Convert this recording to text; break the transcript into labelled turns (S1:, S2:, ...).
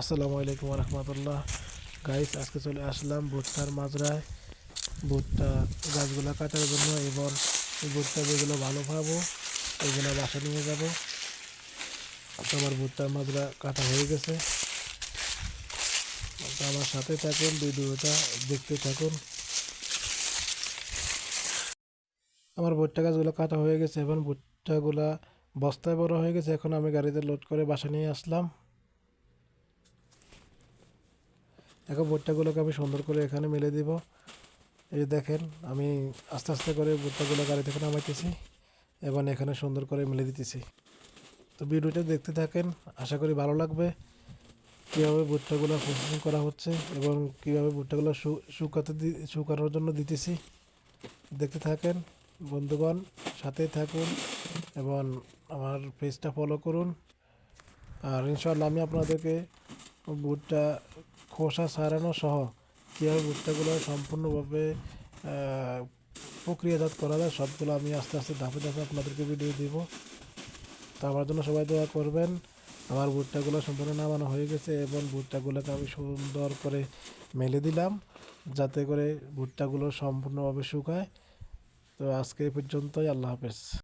S1: আসসালামু আলাইকুম রহমতুল্লাহ। গাইস আজকে চলে আসলাম ভুট্টার মাজরায়। ভুট্টা গাছগুলো কাটার জন্য এবং ভুট্টা যেগুলো ভালো পাবো এগুলো বাসা নিয়ে যাব। আমার ভুট্টার মাজরা কাটা হয়ে গেছে। আমার সাথে থাকুন, ভিডিওটা দেখতে থাকুন। আমার ভুট্টা গাছগুলো কাটা হয়ে গেছে এবং ভুট্টাগুলা বস্তায় বড় হয়ে গেছে। এখন আমি গাড়িতে লোড করে বাসা নিয়ে আসলাম। এখন ভুট্টাগুলোকে আমি সুন্দর করে এখানে মেলে দিব। এই দেখেন, আমি আস্তে আস্তে করে ভুট্টাগুলো গাড়ি থেকে নামাইতেছি, এবং এখানে সুন্দর করে মেলে দিতেছি। তো ভিডিওটা দেখতে থাকেন, আশা করি ভালো লাগবে। কীভাবে ভুট্টাগুলো প্রসেসিং করা হচ্ছে, এবং কীভাবে ভুট্টাগুলো শুকাতে শুকানোর জন্য দিতেছি। দেখতে থাকেন, বন্ধুগণ, সাথেই থাকুন, এবং আমার পেজটা ফলো করুন। আর ইনশাল্লাহ আমি আপনাদেরকে ভুট্টা খোসা ছাড়ানো সহ কীভাবে ভুট্টাগুলো সম্পূর্ণভাবে প্রক্রিয়াজাত করা যায়, সবগুলো আমি আস্তে আস্তে ধাপে ধাপে আপনাদেরকে ভিডিও দিব। তো আমার জন্য সবাই দোয়া করবেন, আমার ভুট্টাগুলো সম্পূর্ণ নামানো হয়ে গেছে এবং ভুট্টাগুলোকে আমি সুন্দর করে মেলে দিলাম, যাতে করে ভুট্টাগুলো সম্পূর্ণভাবে শুকায়। তো আজকে এই পর্যন্তই, আল্লাহ হাফেজ।